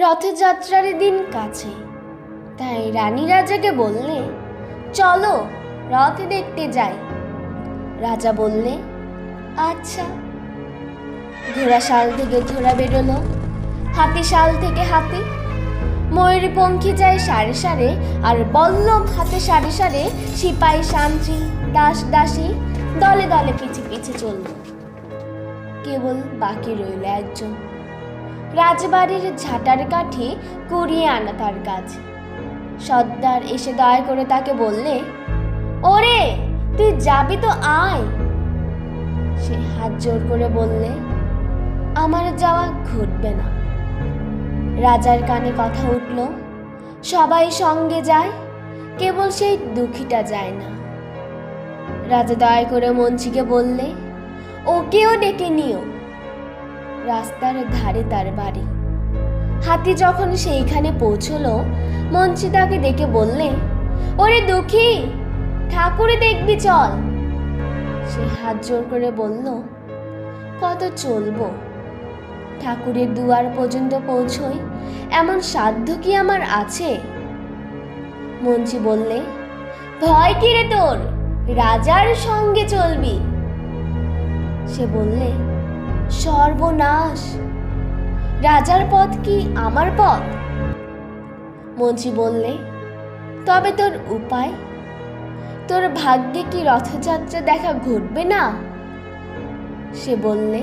রথযাত্রার দিন কাছে। তাই রানী রাজাকে বললে, চলো, রথ দেখতে যাই। রাজা বললে আচ্ছা। ঘোড়া শাল থেকে ঘোড়া বেরোলো, হাতি শাল থেকে হাতি। ময়ূরী পঙ্খী যায় সারে সারে, আর বল্লভ হাতে সারে সারে, সিপাই সান্ত্রী দাস, দাসী দলে দলে পিছে পিছে চলল। কেবল বাকি রইল একজন। রাজবাড়ির ঝাঁটার কাঠি কুড়িয়ে আনা তার কাজ সর্দার এসে দয়া করে তাকে বললে, ওরে, তুই যাবি তো আয়। সে হাত জোর করে বললে, আমার যাওয়া ঘটবে না। রাজার কানে কথা উঠল, সবাই সঙ্গে যায়, কেবল সেই দুঃখীটা যায় না। রাজা দয়া করে মঞ্চিকে বললে, ওকেও ডেকে নিও। রাস্তার ধারে তার বাড়ি। হাতি যখন সেইখানে পৌঁছলো মঞ্চি তাকে ডেকে বললে, ওরে দুঃখী ঠাকুরে দেখবি, চল। সে হাত জোর করে বলল, কত চলবো? ঠাকুরের দুয়ার পর্যন্ত পৌঁছই এমন সাধ্য কি আমার আছে? মঞ্চি বললে, ভয় কি রে তোর? রাজার সঙ্গে চলবি। সে বললে সর্বনাশ। রাজার পথ কি আমার পথ? মঞ্চি বললে, তবে তোর উপায়? তোর ভাগ্যে কি রথযাত্রা দেখা ঘটবে না? সে বললে,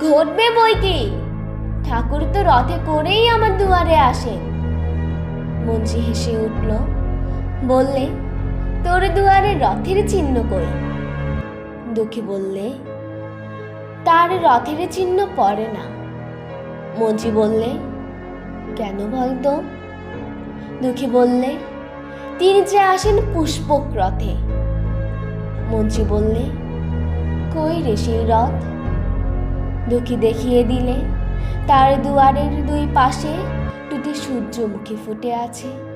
ঘটবে বই কি? ঠাকুর তো রথে করেই আমার দুয়ারে আসেন। মঞ্চি হেসে উঠল, বললে, তোর দুয়ারে রথের চিহ্ন কই? দুঃখী বললে তার রথের চিহ্ন পড়ে না। মঞ্চি বললে, কেন বলতো? দুঃখী বললে, তিনি যে আসেন পুষ্পক রথে। মঞ্চি বললে, কই রে সেই রথ? দুঃখী দেখিয়ে দিলে, তার দুয়ারের দুই পাশে দুটি সূর্যমুখী ফুটে আছে।